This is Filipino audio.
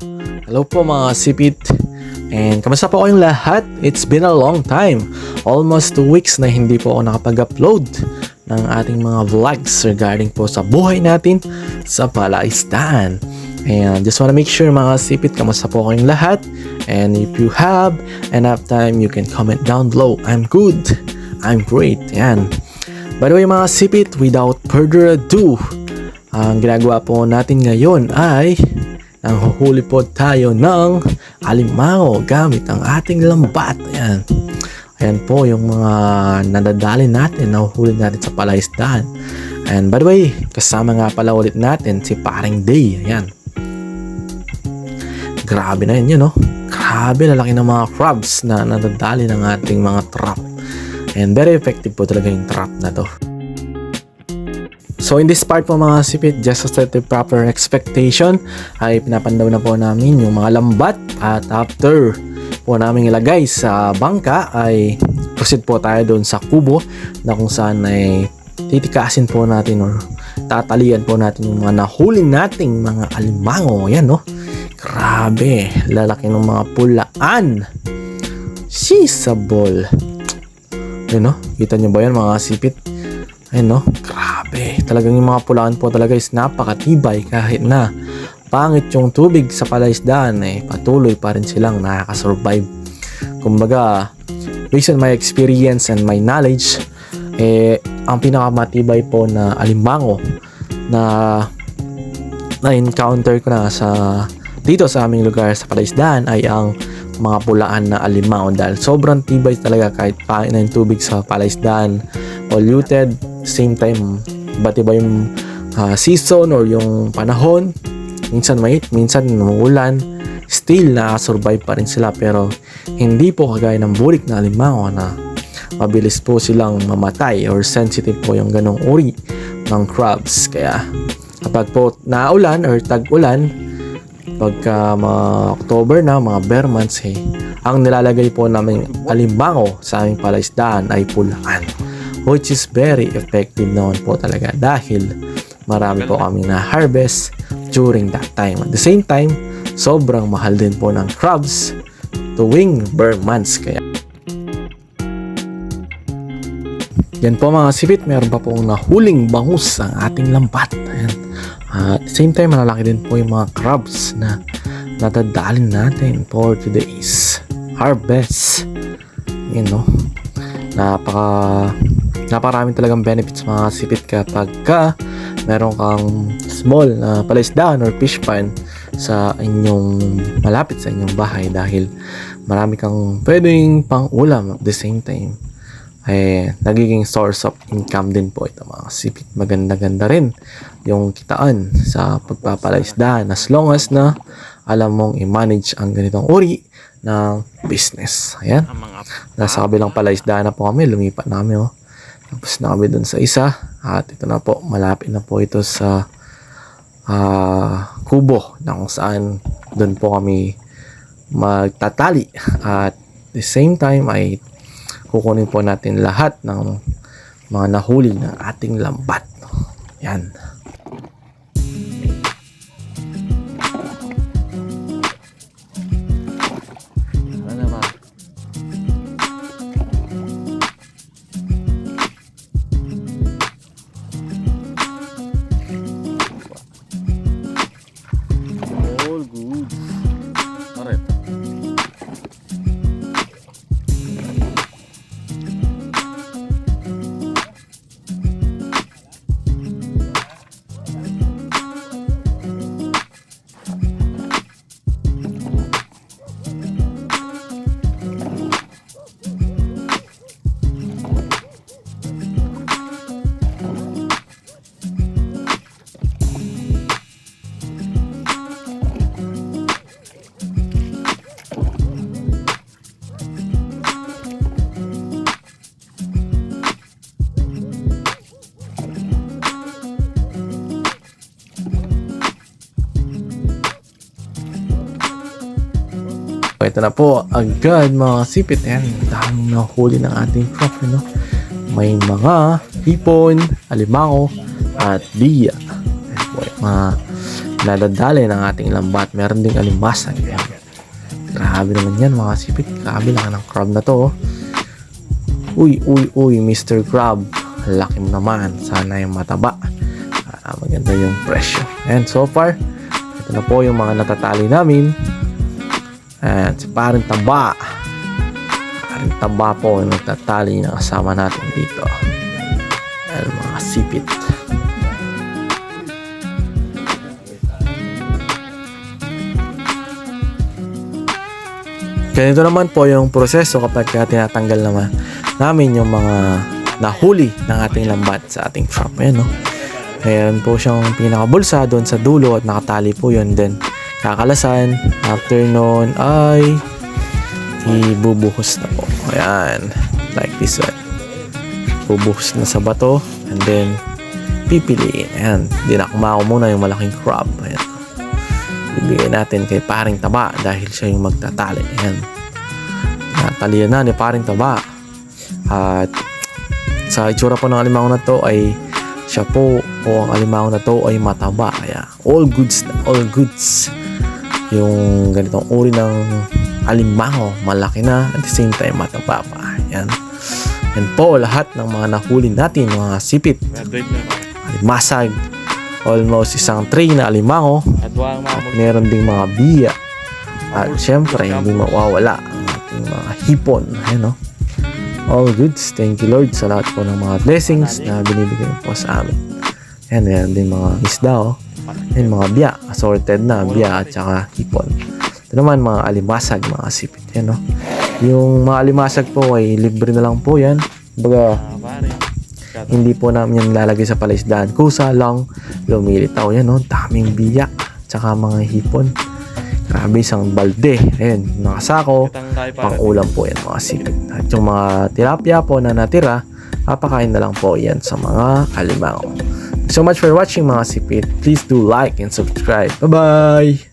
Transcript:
Hello po mga sipit. And kamusta po kayong lahat? It's been a long time. Almost 2 weeks na hindi po ako nakapag-upload ng ating mga vlogs regarding po sa buhay natin sa palaistan. And just wanna make sure mga sipit, kamusta po kayong lahat? And if you have enough time, you can comment down below. I'm good. I'm great. Yan. By the way mga sipit, without further ado, ang ginagawa po natin ngayon ay nanghuhuli po tayo ng alimango gamit ang ating lambat. Ayan. Ayan po yung mga nadadali natin, nahuhuli natin sa palaisdaan. And by the way, kasama nga pala ulit natin si Paring Day. Ayan. Grabe na yun, yun, no? Grabe, lalaki ng mga crabs na nadadali ng ating mga trap. And very effective po talaga yung trap na to. So in this part po mga sipit, just to set the proper expectation, ay pinapandaw na po namin yung mga lambat at after po namin ilagay sa bangka ay proceed po tayo doon sa kubo na kung saan ay titikasin po natin or tatalian po natin yung mga nahuli nating mga alimango. Yan no. Grabe, lalaki ng mga pulaan. Sisabol. Yan no, kita nyo ba yan mga sipit? Ayun no, grabe. Talagang yung mga pulaan po talaga is napakatibay kahit na pangit yung tubig sa palaisdaan eh patuloy pa rin silang nakakasurvive. Kumbaga, based on my experience and my knowledge, eh, ang pinakamatibay po na alimango na na-encounter ko na sa dito sa aming lugar sa palaisdaan ay ang mga pulaan na alimango dahil sobrang tibay talaga kahit pangit na yung tubig sa palaisdaan polluted same time iba't iba yung ah, season or yung panahon. Minsan mainit, minsan umuulan. Still na-survive pa rin sila pero hindi po kagaya ng burik na alimango na mabilis po silang mamatay or sensitive po yung ganong uri ng crabs kaya kapag po naulan or tag-ulan pagka mga October na, mga bear months eh, ang nilalagay po namin alimango sa aming palaisdaan ay pulaan which is very effective naman po talaga dahil marami po kami na harvest during that time. At the same time, sobrang mahal din po ng crabs tuwing bear months kaya yan po mga sipit, meron pa pong nahuling bangus ang ating lambat. Ayan. At the same time, malalaki din po yung mga crabs na nadadalin natin for today's harvest. Yan no. Napaka napakarami talagang benefits mga sipit kapag ka meron kang small na palaisdaan or fish pond sa inyong malapit sa inyong bahay dahil marami kang pwedeng pang ulam at the same time eh, nagiging source of income din po ito mga sipit. Maganda-ganda rin yung kitaan sa pagpapalaisdaan as long as na alam mong i-manage ang ganitong uri ng business. Ayan. Nasa kabilang palaisdaan na po kami. Lumipat namin oh. Tapos na kami dun sa isa. At ito na po. Malapit na po ito sa ah, kubo na kung saan dun po kami magtatali. At the same time ay kukunin po natin lahat ng mga nahuli ng ating lambat. Yan. Ito na po, agad mga sipit. Ayan, daming nahuli ng ating crop. Ano? May mga hipon, alimango, at biya. Ayan po, mga nadadali ng ating lambat. Meron ding alimasag. Yan. Grabe naman yan mga sipit. Grabe lang ng crab na to. oh. Uy, uy, uy, Mr. Crab. Laki mo naman. Sana yung mataba. Para maganda yung presyo. And so far, ito na po yung mga natatali namin. And si paring taba. Paring taba po yung nagtatali na kasama natin dito. Ayan mga sipit. Ganito naman po yung proseso kapag ka tinatanggal naman namin yung mga nahuli ng ating lambat sa ating trap. Ayan, no? Ayan po siyang pinakabulsa doon sa dulo at nakatali po yun. Then, kakalasan. After nun ay ibubuhos na po. Ayan. Like this one. Bubuhos na sa bato. And then, pipiliin. Ayan. Dinakma ko muna yung malaking crab. Ayan. Ibigay natin kay paring taba dahil siya yung magtatali. Ayan. Natalian na ni paring taba. At sa itsura po ng alimango na to ay siya po o ang alimango na to ay mataba. Kaya all goods na all goods. Yung ganitong uri ng alimango, malaki na at the same time mataba pa. Ayan. Yan po lahat ng mga nahuli natin, mga sipit, alimasag, almost isang tray na alimango, At meron ding mga biya. At syempre, hindi mawawala ang ating mga hipon. Ayan, no? All goods. Thank you, Lord, sa lahat po ng mga blessings na binibigay po sa amin. Ayan, meron din mga isda, oh. Ayan, mga biya. Assorted na biya at saka hipon. Ito naman, mga alimasag, mga sipit. Ayan, no? Yung mga alimasag po ay libre na lang po yan. Baga, hindi po namin yan lalagay sa palaisdaan. Kusa lang, lumilitaw yan, no? Daming biyak, tsaka mga hipon. Grabe, isang balde. Ayan, nakasako. Pang po yan, mga sipit. At yung mga tilapia po na natira, papakain na lang po yan sa mga alimango. So much for watching mga sipit. Please do like and subscribe. Bye-bye!